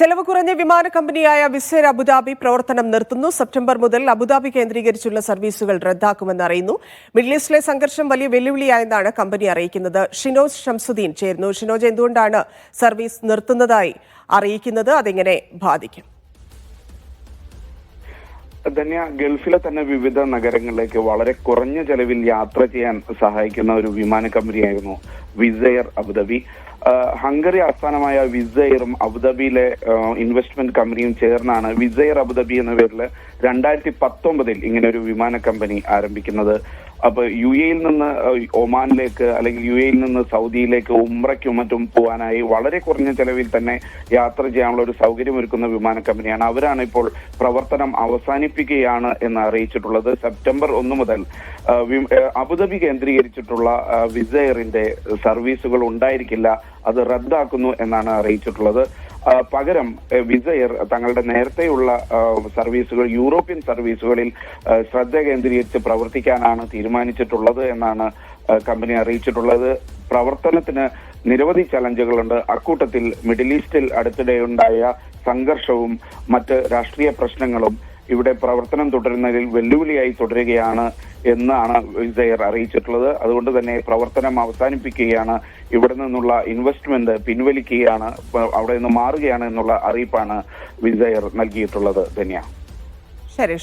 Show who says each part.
Speaker 1: ചെലവ് കുറഞ്ഞ വിമാന കമ്പനിയായ വിസേർ അബുദാബി പ്രവർത്തനം നിർത്തുന്നു. സെപ്റ്റംബർ മുതൽ അബുദാബി കേന്ദ്രീകരിച്ചുള്ള സർവീസുകൾ റദ്ദാക്കുമെന്ന് അറിയുന്നു. മിഡിൽ ഈസ്റ്റിലെ സംഘർഷം വലിയ വെല്ലുവിളിയായെന്നാണ് കമ്പനി അറിയിക്കുന്നത്. ഷിനോജ് ഷംസുദ്ദീൻ ചേരുന്നു. ഷിനോജ് എന്തുകൊണ്ടാണ് സർവീസ് നിർത്തുന്നതായി അറിയിക്കുന്നത്? അതെങ്ങനെ ബാധിക്കും?
Speaker 2: ധന്യ ഗൾഫിലെ തന്നെ വിവിധ നഗരങ്ങളിലേക്ക് വളരെ കുറഞ്ഞ ചെലവിൽ യാത്ര ചെയ്യാൻ സഹായിക്കുന്ന ഒരു വിമാന കമ്പനിയായിരുന്നു വിസയർ അബുദാബി. ഹംഗറി ആസ്ഥാനമായ വിസൈറും അബുദാബിയിലെ ഇൻവെസ്റ്റ്മെന്റ് കമ്പനിയും ചേർന്നാണ് വിസൈർ അബുദാബി എന്ന പേരിൽ രണ്ടായിരത്തി പത്തൊമ്പതിൽ ഇങ്ങനെ ഒരു വിമാന കമ്പനി ആരംഭിക്കുന്നത്. അപ്പൊ യു എയിൽ നിന്ന് ഒമാനിലേക്ക് അല്ലെങ്കിൽ യു എയിൽ നിന്ന് സൗദിയിലേക്ക് ഉംറയ്ക്കും മറ്റും പോകാനായി വളരെ കുറഞ്ഞ ചെലവിൽ തന്നെ യാത്ര ചെയ്യാനുള്ള ഒരു സൗകര്യമൊരുക്കുന്ന വിമാന കമ്പനിയാണ് അവരാണ് ഇപ്പോൾ പ്രവർത്തനം അവസാനിപ്പിക്കുകയാണ് എന്ന് അറിയിച്ചിട്ടുള്ളത്. സെപ്റ്റംബർ ഒന്ന് മുതൽ അബുദാബി കേന്ദ്രീകരിച്ചിട്ടുള്ള വിസയറിന്റെ സർവീസുകൾ ഉണ്ടായിരിക്കില്ല. അത് റദ്ദാക്കുന്നു എന്നാണ് അറിയിച്ചിട്ടുള്ളത്. പകരം വിസയർ തങ്ങളുടെ നേരത്തെയുള്ള സർവീസുകൾ യൂറോപ്യൻ സർവീസുകളിൽ ശ്രദ്ധ കേന്ദ്രീകരിച്ച് പ്രവർത്തിക്കാനാണ് തീരുമാനിച്ചിട്ടുള്ളത് എന്നാണ് കമ്പനി അറിയിച്ചിട്ടുള്ളത്. പ്രവർത്തനത്തിന് നിരവധി ചലഞ്ചുകളുണ്ട്. അക്കൂട്ടത്തിൽ മിഡിൽ ഈസ്റ്റിൽ അടുത്തിടെയുണ്ടായ സംഘർഷവും മറ്റ് രാഷ്ട്രീയ പ്രശ്നങ്ങളും ഇവിടെ പ്രവർത്തനം തുടരുന്നതിൽ വെല്ലുവിളിയായി തുടരുകയാണ് എന്നാണ് വിസയർ അറിയിച്ചിട്ടുള്ളത്. അതുകൊണ്ട് തന്നെ പ്രവർത്തനം അവസാനിപ്പിക്കുകയാണ്. ഇവിടെ നിന്നുള്ള ഇൻവെസ്റ്റ്മെന്റ് പിൻവലിക്കുകയാണ്. അവിടെ നിന്ന് മാറുകയാണ് എന്നുള്ള അറിയിപ്പാണ് വിസയർ നൽകിയിട്ടുള്ളത് ധന്യ.
Speaker 1: ശരി